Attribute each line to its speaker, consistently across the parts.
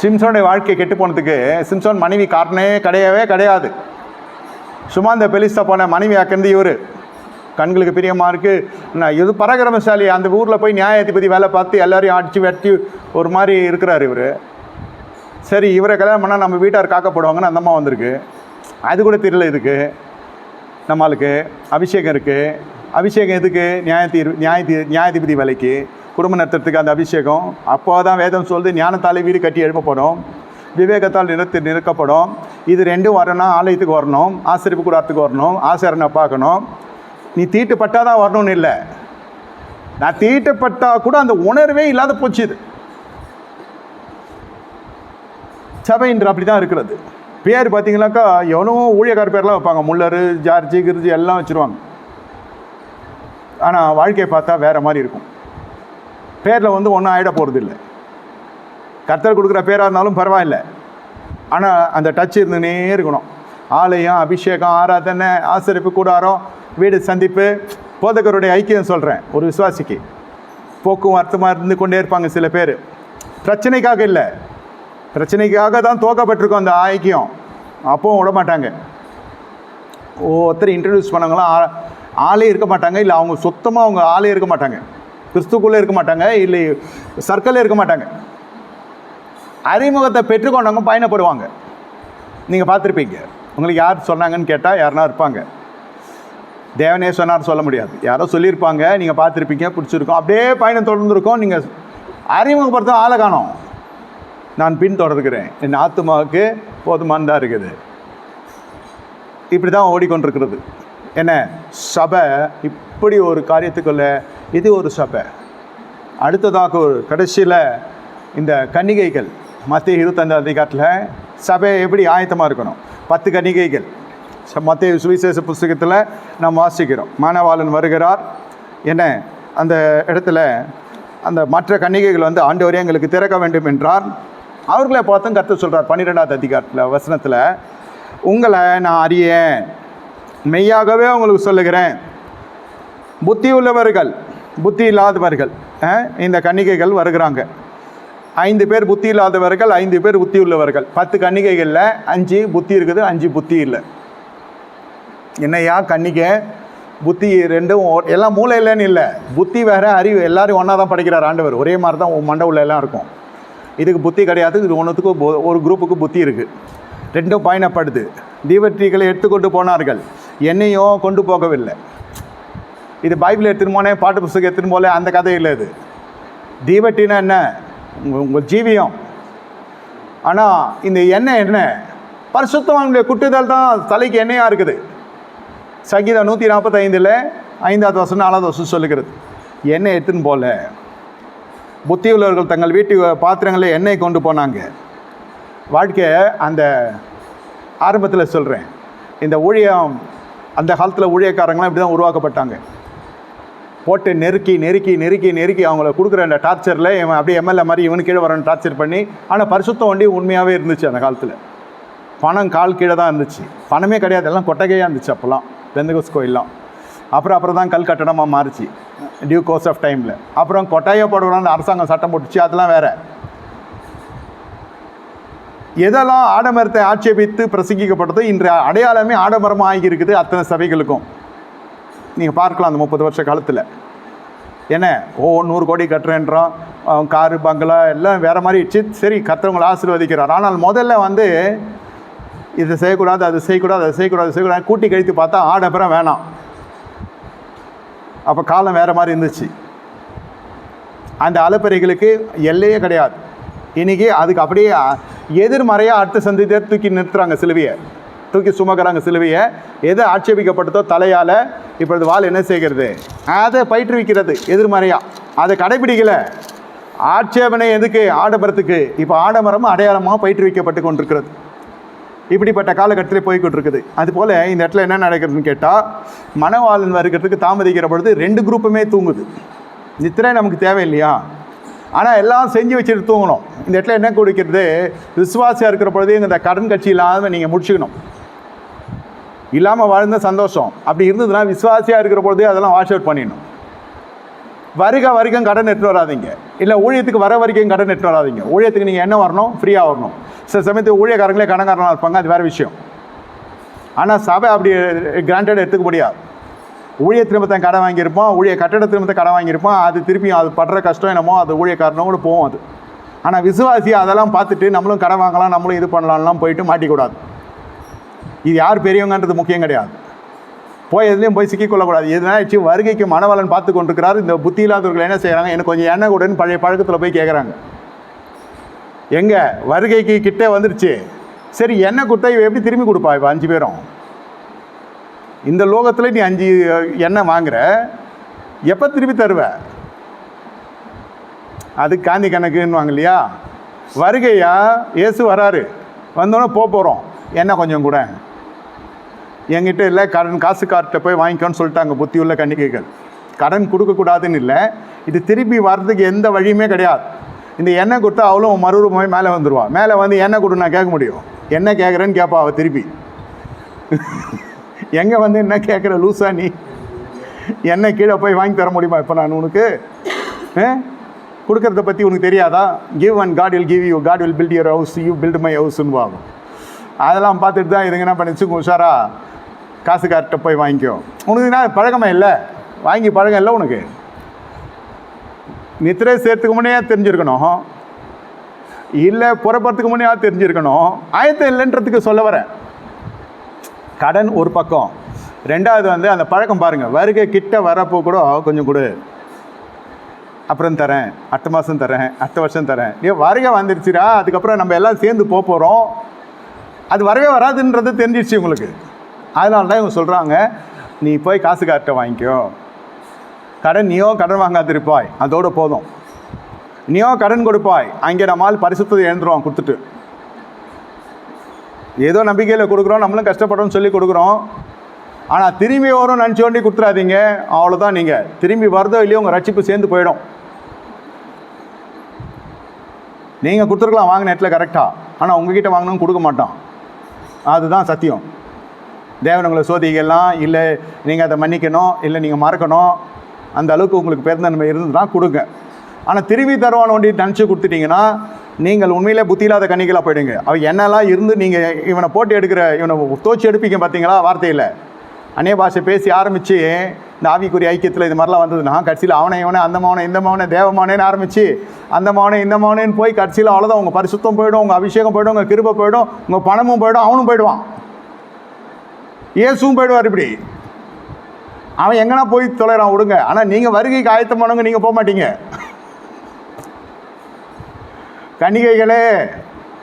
Speaker 1: சிம்சோனுடைய வாழ்க்கை கெட்டு போனதுக்கு சிம்சோன் மனைவி காரணமே கிடையவே கிடையாது. சும்மா இந்த பெலிஸ்தா போன மனைவி ஆக்கிறது இவர். கண்களுக்கு பிரியமாக இருக்குது நான் இது பராக்கிரமசாலி. அந்த ஊரில் போய் நியாயாதிபதி வேலை பார்த்து எல்லாரையும் அடித்து வெட்டி ஒரு மாதிரி இருக்கிறார் இவர். சரி இவரை கல்யாணம் பண்ணால் நம்ம வீட்டார் காக்கப்படுவாங்கன்னு அந்த அம்மா வந்திருக்கு. அது கூட தெரியல இதுக்கு. நம்மளுக்கு. அபிஷேகம் இருக்குது அபிஷேகம் எதுக்கு? நியாயத்தீர் நியாயத்தி நியாயாதிபதி வேலைக்கு. குடும்ப நடத்துறதுக்கு அந்த அபிஷேகம். அப்போ தான் வேதம் சொல்லுது ஞானத்தாலே வீடு கட்டி எழுப்பப்படும். விவேகத்தால் நிறுத்தி நிறுக்கப்படும். இது ரெண்டும் வரணும் ஆலயத்துக்கு வரணும் ஆசிரியப்பு கூடாரத்துக்கு வரணும் ஆசிரியனை பார்க்கணும். நீ தீட்டுப்பட்டால் தான் வரணும்னு இல்லை. நான் தீட்டுப்பட்டால் கூட அந்த உணர்வே இல்லாத போச்சு இது. சபைன்ற அப்படி தான் இருக்கிறது. பேர் பார்த்தீங்கன்னாக்கா எவனோ ஊழியக்கார பேர்லாம் வைப்பாங்க. முள்ளர் ஜார்ஜி கிர்ஜி எல்லாம் வச்சுருவாங்க. ஆனால் வாழ்க்கையை பார்த்தா வேறு மாதிரி இருக்கும். பேரில் வந்து ஒன்றும் ஆகிட போகிறது இல்லை கர்த்தர் கொடுக்குற பேராக இருந்தாலும் பரவாயில்ல. ஆனால் அந்த டச் இருந்துனே இருக்கணும். ஆலயம் அபிஷேகம் ஆராதனை ஆசரிப்பு கூடாரம் வீடு சந்திப்பு போதகருடைய ஐக்கியம் சொல்கிறேன் ஒரு விசுவாசிக்கு. போக்குவரத்துமாக இருந்து கொண்டே இருப்பாங்க சில பேர். பிரச்சனைக்காக இல்லை. பிரச்சனைக்காக தான் தோக்கப்பட்டிருக்கோம் அந்த ஐக்கியம் அப்பவும் விட மாட்டாங்க. ஒருத்தர் இன்ட்ரடியூஸ் பண்ணவங்களாம் ஆ- ஆளே இருக்க மாட்டாங்க. இல்லை அவங்க சுத்தமாக அவங்க ஆளே இருக்க மாட்டாங்க. கிறிஸ்துக்குள்ளே இருக்க மாட்டாங்க இல்லை சர்க்கிளில் இருக்க மாட்டாங்க. அறிமுகத்தை பெற்றுக்கொண்டவங்க பயணப்படுவாங்க. நீங்கள் பார்த்துருப்பீங்க. உங்களுக்கு யார் சொன்னாங்கன்னு கேட்டால் யாருனா இருப்பாங்க. தேவனே சொன்னார் சொல்ல முடியாது. யாரோ சொல்லியிருப்பாங்க நீங்கள் பார்த்துருப்பீங்க பிடிச்சிருக்கோம். அப்படியே பயணம் தொடர்ந்துருக்கோம். நீங்கள் அறிமுகப்படுத்த ஆளை காணும். நான் பின்தொடர்கிறேன் என் ஆத்துமாவுக்கு போதுமானதாக இருக்குது. இப்படி தான் ஓடிக்கொண்டிருக்கிறது. என்ன? சபை இப்படி ஒரு காரியத்துக்குள்ளே இது ஒரு சபை. அடுத்ததாக ஒரு கடைசியில் இந்த கன்னிகைகள் மத்திய இருபத்தஞ்சு அதிகாரத்தில் சபை எப்படி ஆயத்தமாக இருக்கணும்? பத்து கன்னிகைகள். ச- மத்திய சுவிசேஷ புஸ்தகத்தில் நாம் வாசிக்கிறோம். மானவாளன் வருகிறார். என்ன? அந்த இடத்துல அந்த மற்ற கன்னிகைகள் வந்து ஆண்டவரே எங்களுக்கு திறக்க வேண்டும் என்றார். அவர்களை பார்த்தும் கற்று சொல்கிறார் பன்னிரெண்டாவது அதிகாரத்தில் வசனத்தில் உங்களை நான் அறியேன். மெய்யாகவே உங்களுக்கு சொல்லுகிறேன். புத்தி உள்ளவர்கள் புத்தி இல்லாதவர்கள் இந்த கன்னிகைகள் வருகிறாங்க. ஐந்து பேர் புத்தி இல்லாதவர்கள் ஐந்து பேர் புத்தி உள்ளவர்கள். பத்து கன்னிகைகளில் அஞ்சு புத்தி இருக்குது அஞ்சு புத்தி இல்லை. என்னையா கன்னிகை? புத்தி ரெண்டும் எல்லாம் மூளை இல்லைன்னு இல்லை. புத்தி வேறு அறிவு எல்லாரும் ஒன்றா தான் படிக்கிறார் ஆண்டவர். ஒரே மாதிரி தான் உன் மண்டை உள்ள எல்லாம் இருக்கும். இதுக்கு புத்தி கிடையாது இது ஒன்றுத்துக்கு ஒரு குரூப்புக்கு புத்தி இருக்குது ரெண்டும் பயணப்படுது. தீவற்றிகளை எடுத்துக்கொண்டு போனார்கள். என்னையும் கொண்டு போகவில்லை. இது பைபிள் எடுத்துன்னு போனேன் பாட்டு புஸ்தகம் எடுத்துன்னு போல அந்த கதை இல்லை இது. தீவட்டினா என்ன? உங்கள் உங்கள் ஜீவியம். ஆனால் இந்த எண்ணெய் என்ன? பரிசுத்தவானுடைய குட்டுதல் தான் தலைக்கு எண்ணெயாக இருக்குது. சங்கீதம் நூற்றி நாற்பத்தைந்தில் ஐந்தாவது வருஷம் நாலாவது வருஷம் சொல்லுகிறது. எண்ணெய் எடுத்துன்னு போல. புத்தியுள்ளவர்கள் தங்கள் வீட்டு பாத்திரங்களில் எண்ணெய் கொண்டு போனாங்க. வாழ்க்கையை அந்த ஆரம்பத்தில் சொல்கிறேன் இந்த ஊழியம் அந்த காலத்தில் ஊழியக்காரங்களாம் இப்படி தான் உருவாக்கப்பட்டாங்க. போட்டு நெருக்கி நெருக்கி நெருக்கி நெருக்கி அவங்கள கொடுக்குற அந்த டார்ச்சரில் இவன் அப்படியே எம்எல்ஏ மாதிரி இவனு கீழே வரணும் டார்ச்சர் பண்ணி ஆனால் பரிசுத்தம் வண்டி உண்மையாகவே இருந்துச்சு அந்த காலத்தில். பணம் கால் கீழே தான் இருந்துச்சு. பணமே கிடையாது. எல்லாம் கொட்டகையாக இருந்துச்சு அப்போல்லாம் பெந்தகோஸ் கோயிலாம் அப்புறம் அப்புறம் தான் கல் கட்டடமாக மாறிச்சு. டியூ கோர்ஸ் ஆஃப் டைமில் அப்புறம் கொட்டாயை போடணும்னு அரசாங்கம் சட்டம் போட்டுச்சு. அதெல்லாம் வேறு. எதெல்லாம் ஆடமரத்தை ஆட்சேபித்து பிரசங்கிக்கப்பட்டதோ இன்று அடையாளமே ஆடமரமாக ஆகி இருக்குது அத்தனை சபைகளுக்கும். நீங்கள் பார்க்கலாம் அந்த முப்பது வருஷ காலத்தில். என்ன? ஓ நூறு கோடி கட்டுறேன்றோம் காரு பங்களா எல்லாம் வேறு மாதிரி சி சரி கத்துறவங்களை ஆசீர்வதிக்கிறார். ஆனால் முதல்ல வந்து இதை செய்யக்கூடாது அது செய்யக்கூடாது அதை செய்யக்கூடாது செய்யக்கூடாது. கூட்டி கழித்து பார்த்தா ஆடம்பரம் வேணாம். அப்போ காலம் வேறு மாதிரி இருந்துச்சு. அந்த அலப்பறைகளுக்கு எல்லையே கிடையாது. இன்றைக்கி அதுக்கு அப்படியே எதிர்மறையாக அடுத்த சந்ததியை தூக்கி நிறுத்துகிறாங்க சிலுவையை. தூக்கி சுமக்கிறாங்க சிலுவையை. எது ஆட்சேபிக்கப்பட்டதோ தலையால் இப்பொழுது வாள் என்ன செய்கிறது? அதை பயிற்றுவிக்கிறது எதிர்மறையாக அதை கடைபிடிக்கல. ஆட்சேபனை எதுக்கு? ஆடம்பரத்துக்கு. இப்போ ஆடம்பரம் அடையாளமாக பயிற்றுவிக்கப்பட்டு கொண்டிருக்கிறது. இப்படிப்பட்ட காலகட்டத்தில் போய்கிட்டு இருக்குது அதுபோல் இந்த இடத்துல என்ன நடக்கிறதுன்னு கேட்டால் மனவாளன் வருகிறதுக்கு தாமதிக்கிற பொழுது ரெண்டு குரூப்புமே தூங்குது. நித்திரை நமக்கு தேவை இல்லையா ஆனால் எல்லாம் செஞ்சு வச்சுட்டு தூங்கணும். இந்த இடத்துல என்ன கொடுக்கிறது? விசுவாசியாக இருக்கிற பொழுது இந்த கடன் கட்சி இல்லாமல் நீங்கள் முடிச்சுக்கணும். இல்லாமல் வாழ்ந்த சந்தோஷம். அப்படி இருந்ததுன்னா விசுவாசியாக இருக்கிற பொழுதே அதெல்லாம் வாஷ் அவுட் பண்ணிடணும். வருக வரைக்கும் கடன் எடுத்து வராதீங்க. இல்லை ஊழியத்துக்கு வர வரைக்கும் கடன் எடுத்து வராதீங்க. ஊழியத்துக்கு நீங்கள் என்ன வரணும்? ஃப்ரீயாக வரணும். சில சமயத்துக்கு ஊழியக்காரங்களே கடன்காரனாக இருப்பாங்க அது வேறு விஷயம். ஆனால் சபை அப்படி கிராண்டட் எடுத்துக்க முடியாது ஊழிய திரும்பத்தான் கடன் வாங்கியிருப்போம் ஊழிய கட்டட திரும்பத்தை கடன் வாங்கியிருப்போம் அது திருப்பி அது படுற கஷ்டம் என்னமோ அது ஊழியக்காரனோ கூட போகும் அது. ஆனால் விசுவாசி அதெல்லாம் பார்த்துட்டு நம்மளும் கடன் வாங்கலாம் நம்மளும் இது பண்ணலாம்லாம் போயிட்டு மாட்டிக்கூடாது. இது யார் பெரியவங்கன்றது முக்கியம் கிடையாது. போய் எதுலேயும் போய் சிக்கிக்கொள்ளக்கூடாது. எதுனாச்சு வருகைக்கு மனவளன் பார்த்து கொண்டிருக்கிறார். இந்த புத்தி இல்லாதவர்கள் என்ன செய்கிறாங்க எனக்கு கொஞ்சம் எண்ணெய் கூடன்னு பழைய பழக்கத்தில் போய் கேட்குறாங்க எங்கே? வருகைக்கு கிட்டே வந்துருச்சு. சரி எண்ணெய் கொடுத்தா இவ எப்படி திரும்பி கொடுப்பா? இப்போ அஞ்சு பேரும். இந்த லோகத்தில் நீ அஞ்சு எண்ணெய் வாங்குற. எப்போ திருப்பி தருவ? அது காந்தி கணக்குன்னுவாங்க இல்லையா? வருகையா? இயேசு வராரு. வந்தோடனே போக போகிறோம் என்ன கொஞ்சம் கூட. என்கிட்ட இல்லை கடன் காசுக்கார்ட்ட போய் வாங்கிக்கோன்னு சொல்லிட்டாங்க புத்தி உள்ள கன்னிகைகள். கடன் கொடுக்கக்கூடாதுன்னு இல்லை. இது திருப்பி வர்றதுக்கு எந்த வழியுமே கிடையாது. இந்த எண்ணெய் கொடுத்தா அவ்வளோ மறுரூபமாய் மேலே வந்துடுவா மேலே வந்து எண்ணெய் கொடு நான் கேட்க முடியும். என்ன கேட்குறேன்னு கேட்பா அவள் திருப்பி. எங்கே வந்து என்ன கேட்குற லூசா நீ? என்ன கீழே போய் வாங்கி தர முடியுமா இப்போ நான் உனக்கு? கொடுக்கறத பற்றி உனக்கு தெரியாதா? Give and God will give you God will build your house you build my ஹவுஸ்ன்னு வாங்கும் அதெல்லாம் பார்த்துட்டு தான் இதுங்க என்ன பண்ணிச்சு? உஷாரா? காசுக்கார்ட்ட போய் வாங்கிக்கோ. உனக்கு நான் பழக்கமே இல்லை? வாங்கி பழக்கம் இல்லை உனக்கு? நித்திரை சேர்த்துக்கு முன்னே தெரிஞ்சிருக்கணும்? இல்லை புறப்படுறதுக்கு முன்னே தெரிஞ்சிருக்கணும்? ஆயத்தம் இல்லைன்றதுக்கு சொல்ல வரேன். கடன் ஒரு பக்கம். ரெண்டாவது வந்து அந்த பழக்கம் பாருங்கள் வருகை கிட்ட வரப்போ கூட கொஞ்சம் கொடு. அப்புறம் தரேன். அடுத்த மாதம் தரேன். அடுத்த வருஷம் தரேன். ஏ வருகை வந்துருச்சுடா. அதுக்கப்புறம் நம்ம எல்லாம் சேர்ந்து போக போகிறோம் அது வரவே வராதுன்றது தெரிஞ்சிடுச்சு உங்களுக்கு. அதனால தான் இவங்க சொல்கிறாங்க நீ போய் காசுக்கார்ட்ட வாங்கிக்கோ. கடன் நீயோ கடன் வாங்காதிருப்பாய். அதோட போதும். நீயோ கடன் கொடுப்பாய். அங்கே நம்மால் பரிசுத்தத்தை எழுந்துருவோம் கொடுத்துட்டு. ஏதோ நம்பிக்கையில் கொடுக்குறோம் நம்மளும் கஷ்டப்படுறோம்னு சொல்லி கொடுக்குறோம். ஆனால் திரும்பி வரும் நினச்சி வேண்டி கொடுத்துறாதீங்க. அவ்வளோதான் நீங்கள் திரும்பி வருதோ இல்லையோ உங்கள் ரட்சிப்பு சேர்ந்து போயிடும். நீங்கள் கொடுத்துருக்கலாம் வாங்க நெட்டில் கரெக்டாக ஆனால் உங்ககிட்ட வாங்கணும் கொடுக்க மாட்டோம் அதுதான் சத்தியம். தேவன் உங்களை சோதிக்கலாம் இல்லை நீங்கள் அதை மன்னிக்கணும் இல்லை நீங்கள் மறக்கணும். அந்த அளவுக்கு உங்களுக்கு பெருந்தன்மை இருந்ததுன்னா கொடுங்க. ஆனால் திரும்பி தருவான் ஒண்டி நினச்சி கொடுத்துட்டீங்கன்னா நீங்கள் உண்மையிலே புத்தி இல்லாத கண்ணிகளாக போயிடுங்க அவன் என்னெல்லாம் இருந்து நீங்கள் இவனை போட்டு எடுக்கிற இவனை தோச்சி எடுப்பீங்க பார்த்தீங்களா வார்த்தையில்? அந்நிய பாஷை பேசி ஆரம்பித்து இந்த ஆவிக்குரிய ஐக்கியத்தில் இது மாதிரிலாம் வந்ததுன்னா கடைசியில் அவனை இவனை அந்த மவனை இந்த மவனை தேவமானேன்னு ஆரம்பித்து அந்த மவனை இந்த மவனேன்னு போய் கடைசியில் அவ்வளோதான் உங்கள் பரிசுத்தம் போயிடும் உங்கள் அபிஷேகம் போயிடும் உங்கள் கிருபை போயிடும் உங்கள் பணமும் போயிடும் அவனும் போயிடுவான். இயேசுவும் போயிடுவார் இப்படி? அவன் எங்கன்னா போய் தொலைறான் விடுங்க. ஆனால் நீங்கள் வருகைக்கு ஆயத்தமானவங்க நீங்கள் போக மாட்டீங்க. கன்னிகைகளே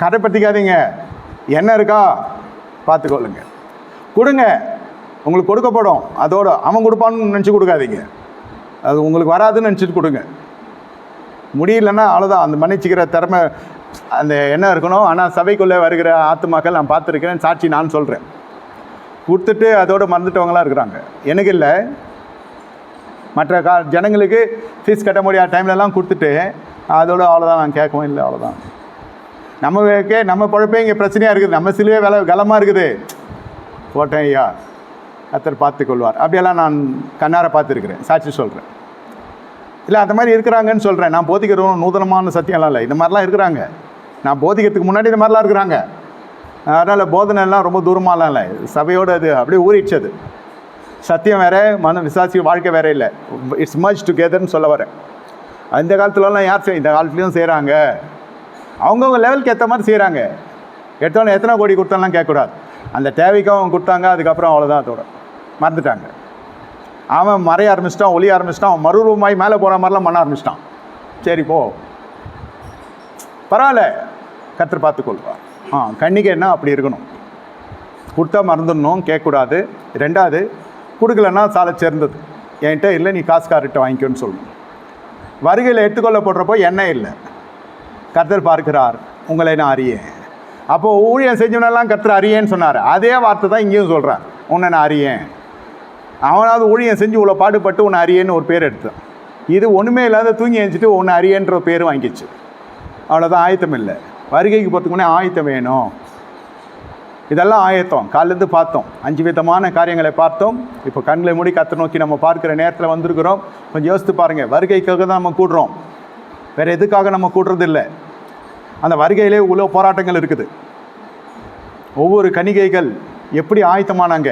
Speaker 1: கடைப்பற்றிக்காதீங்க என்ன இருக்கா? பார்த்துக்கொள்ளுங்க. கொடுங்க. உங்களுக்கு கொடுக்கப்படும். அதோட அவன் கொடுப்பான்னு நினச்சி கொடுக்காதீங்க. அது உங்களுக்கு வராதுன்னு நினச்சிட்டு கொடுங்க. முடியலன்னா அவ்வளோதான் அந்த மன்னிச்சிக்கிற திறமை அந்த என்ன இருக்கணும்? ஆனால் சபைக்குள்ளே வருகிற ஆத்துமாக்கள் நான் பார்த்துருக்கிறேன். சாட்சி நான் சொல்கிறேன் கொடுத்துட்டு அதோட மறந்துட்டவங்களாம் இருக்கிறாங்க. எனக்கு இல்லை. மற்ற கா ஜனங்களுக்கு ஃபீஸ் கட்ட முடியாத டைம்லலாம் கொடுத்துட்டு அதோடு அவ்வளோதான் நான் கேட்கவும் இல்லை அவ்வளோதான் நமக்கே நம்ம பழப்பே இங்கே பிரச்சனையாக இருக்குது. நம்ம சிலுவே வேலை கலமாக இருக்குது. போட்டேன் ஐயா. கத்தர் பார்த்து கொள்வார் அப்படியெல்லாம் நான் கண்ணார பார்த்துருக்குறேன். சாட்சி சொல்கிறேன் இல்லை அந்த மாதிரி இருக்கிறாங்கன்னு சொல்கிறேன் நான் போதிக்கிறோம் நூதனமான சத்தியம்லாம் இல்லை. இந்த மாதிரிலாம் இருக்கிறாங்க. நான் போதிக்கிறதுக்கு முன்னாடி இந்த மாதிரிலாம் இருக்கிறாங்க. அதனால் போதனை எல்லாம் ரொம்ப தூரமாலாம் இல்லை. சபையோடு அது அப்படியே ஊறிடுச்சு அது. சத்தியம் வேறு மன விசாசி வாழ்க்கை வேறே இல்லை. இட்ஸ் மச் டுகெதர்னு சொல்ல வரேன். அந்த காலத்துலலாம் யார் செய் இந்த காலத்துலேயும் செய்கிறாங்க அவங்கவுங்க லெவலுக்கு ஏற்ற மாதிரி செய்கிறாங்க எடுத்தோன்னே எத்தனை கோடி கொடுத்தாலாம் கேட்கக்கூடாது. அந்த தேவைக்கும் அவங்க கொடுத்தாங்க அதுக்கப்புறம் அவ்வளோதான் அதோட. மறந்துட்டாங்க. அவன் மறைய ஆரம்பிச்சிட்டான் ஒளிய ஆரம்பிச்சிட்டான் அவன் மறுரூபமாய் மேலே போகிற மாதிரிலாம் பண்ண ஆரம்பிச்சிட்டான். சரி போ. பரவாயில்ல. கத்தர் பார்த்துக்கொள்வார். ஆ கன்னிகைன்னா அப்படி இருக்கணும். கொடுத்தா மறந்துடணும் கேட்கக்கூடாது. ரெண்டாவது கொடுக்கலன்னா சாலை சேர்ந்தது என்கிட்ட இல்லை நீ காசுக்கார்கிட்ட வாங்கிக்கோன்னு சொல்லணும். வருகையில் எடுத்துக்கொள்ளப்படுறப்போ எண்ணெய் இல்லை. கர்த்தர் பார்க்கிறார் உங்களை நான் அறியேன். அப்போது ஊழியம் செஞ்சவனெல்லாம் கர்த்தர் அறியேன்னு சொன்னார். அதே வார்த்தை தான் இங்கேயும் சொல்கிறார் உன்னை நான் அறியேன். அவனாவது ஊழியம் செஞ்சு இவ்வளோ பாடுபட்டு உன்னை அறியேன்னு ஒரு பேர் எடுத்தான். இது ஒன்றுமே இல்லாத தூங்கி எழுந்துட்டு உன்னை அறியன்ற ஒரு பேர் வாங்கிச்சு. அவ்வளோதான் ஆயத்தம் இல்லை. வருகைக்கு போகிறதுக்கு முன்னே ஆயத்தம் வேணும். இதெல்லாம் ஆயத்தம். காலிலேருந்து பார்த்தோம். அஞ்சு விதமான காரியங்களை பார்த்தோம். இப்போ கண்களை மூடி கத்தை நோக்கி நம்ம பார்க்குற நேரத்தில் வந்திருக்கிறோம். கொஞ்சம் யோசித்து பாருங்கள் வருகைக்காக தான் நம்ம கூடுறோம். வேறு எதுக்காக நம்ம கூடுறது இல்லை அந்த வருகையிலே இவ்வளோ போராட்டங்கள் இருக்குது. ஒவ்வொரு கணிகைகள் எப்படி ஆயத்தமானாங்க?